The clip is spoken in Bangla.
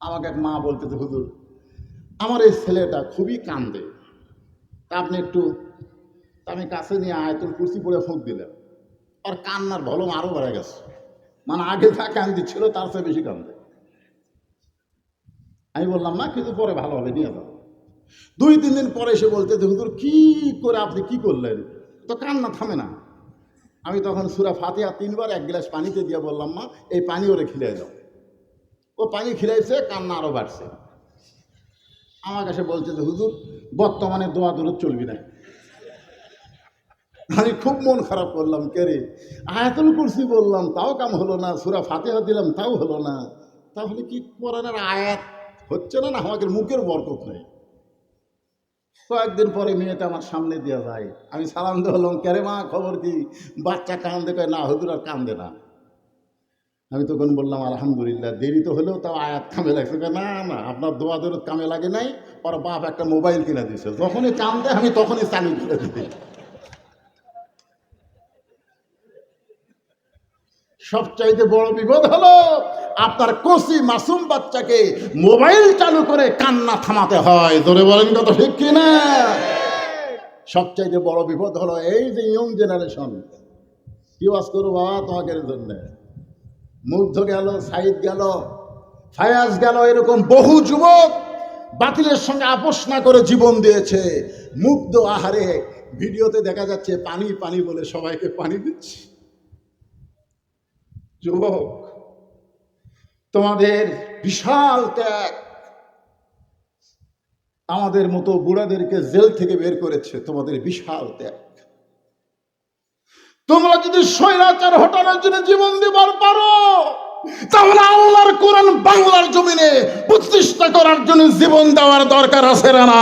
আমাকে এক মা বলতেছে, হুজুর, আমার এই ছেলেটা খুবই কান্দে। তা আপনি একটু আমি কাছে নিয়ে আয়তুল কুর্সি পরে ফুঁক দিলাম। আর কান্নার ভলম আরও বেড়ে গেছে। মানে আগে যা কান্দি ছিল, তার চেয়ে বেশি কান্দে। আমি বললাম, না, কিন্তু পরে ভালো হবে, নিয়ে যাও। দুই, তিন দিন পরে এসে বলতে হুজুর, কি করে আপনি কি করলেন? তো কান্না থামে না। আমি তখন সুরা ফাতিহা তিনবার এক গ্লাস পানিতে দিয়ে বললাম, মা, এই পানি ওরে খিলাই দাও। ও পানি খিলাইছে, কান্না আরও বাড়ছে। আমার কাছে বলছে যে, হুজুর, বর্তমানে দোয়া দূরত চলবি না। আমি খুব মন খারাপ করলাম, কে রে? আয়াতুল কুরসি বললাম, তাও কাম হলো না। সুরা ফাতেহা দিলাম, তাও হলো না। তাহলে কি কোরআনের আয়াত হচ্ছে না না আমাদের মুখের বরকত নেই? কয়েকদিন পরে মেয়েটা আমার সামনে দিয়ে যায়। আমি সালাম দিয়ে বললাম ক্যারে মা, খবর কি? বাচ্চা কান্দে, কয়, না হুজুর, আর কান্দে না। আমি তখন বললাম, আলহামদুলিল্লাহ, দেরি তো হলেও তাও আয়াত কামে লাগছে। না না, আপনার দোয়া দৌড় কামে লাগে নাই, ওর বাপ একটা মোবাইল কিনে দিয়েছে। যখনই কান্দে আমি তখনই চালু করে দিই। সবচাইতে বড় বিপদ হলো, আপনার কচি মাসুম বাচ্চাকে মোবাইল চালু করে কান্না থামাতে হয়। ধরে বলেন কত ঠিক কিনা? সবচাইতে বড় বিপদ হলো, এই যে ইয়ং জেনারেশন কি বাস করব বাবা তোমাকে জন্য? মুগ্ধ গেল সাইদ গেল, ফায়াজ গেল, এরকম বহু যুবক বাতিলের সঙ্গে আপোষ না করে জীবন দিয়েছে। মুগ্ধ আহারে ভিডিওতে দেখা যাচ্ছে পানি পানি বলে সবাইকে পানি দিচ্ছে। যুবক, তোমাদের বিশাল ত্যাগ আমাদের মতো বুড়াদেরকে জেল থেকে বের করেছে তোমাদের বিশাল ত্যাগ। তোমরা যদি স্বৈরাচার হটানোর জন্য জীবন দেবার পারো, তাহলে আল্লাহর কোরআন বাংলার জমিনে প্রতিষ্ঠা করার জন্য জীবন দেওয়ার দরকার আছে না?